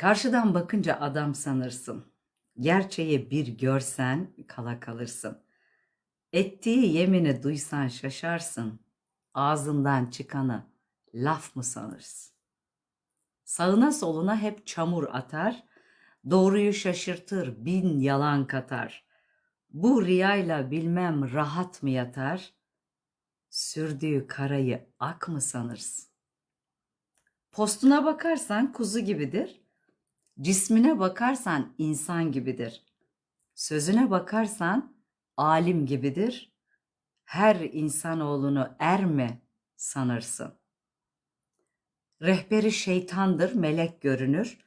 Karşıdan bakınca adam sanırsın. Gerçeği bir görsen kala kalırsın. Ettiği yemini duysan şaşarsın. Ağzından çıkanı laf mı sanırsın? Sağına soluna hep çamur atar. Doğruyu şaşırtır, bin yalan katar. Bu riyayla bilmem rahat mı yatar? Sürdüğü karayı ak mı sanırsın? Postuna bakarsan kuzu gibidir. Cismine bakarsan insan gibidir. Sözüne bakarsan alim gibidir. Her insanoğlunu er mi sanırsın? Rehberi şeytandır, melek görünür.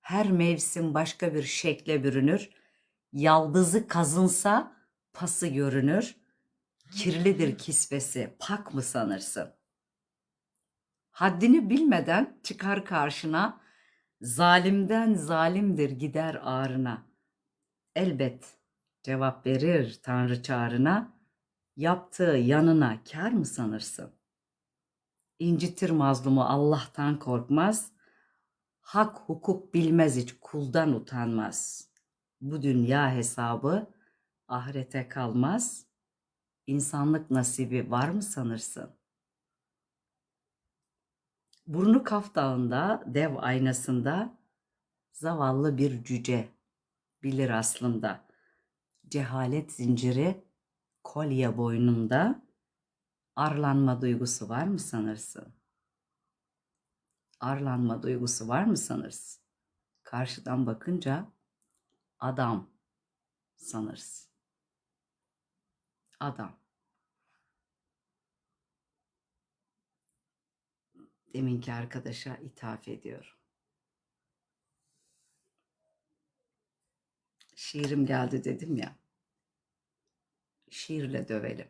Her mevsim başka bir şekle bürünür. Yaldızı kazınsa pası görünür. Kirlidir kisvesi, pak mı sanırsın? Haddini bilmeden çıkar karşına, zalimden zalimdir gider ağrına. Elbet cevap verir Tanrı çağrına, yaptığı yanına kar mı sanırsın? İncitir mazlumu Allah'tan korkmaz, hak hukuk bilmez hiç kuldan utanmaz. Bu dünya hesabı ahirete kalmaz, insanlık nasibi var mı sanırsın? Burnu Kaf Dağı'nda, dev aynasında zavallı bir cüce bilir aslında. Cehalet zinciri kolye boynunda arlanma duygusu var mı sanırsın? Arlanma duygusu var mı sanırsın? Karşıdan bakınca adam sanırsın. Adam. Deminki arkadaşa ithaf ediyorum. Şiirim geldi dedim ya. Şiirle dövelim.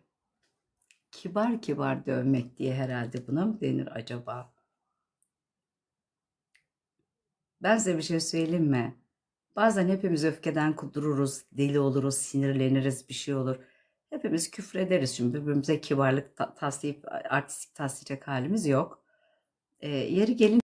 Kibar kibar dövmek diye herhalde buna mı denir acaba? Ben size bir şey söyleyeyim mi? Bazen hepimiz öfkeden kudururuz, deli oluruz, sinirleniriz, bir şey olur. Hepimiz küfrederiz şimdi birbirimize kibarlık ta- taslayıp artistik taslayacak halimiz yok. Yeri gelin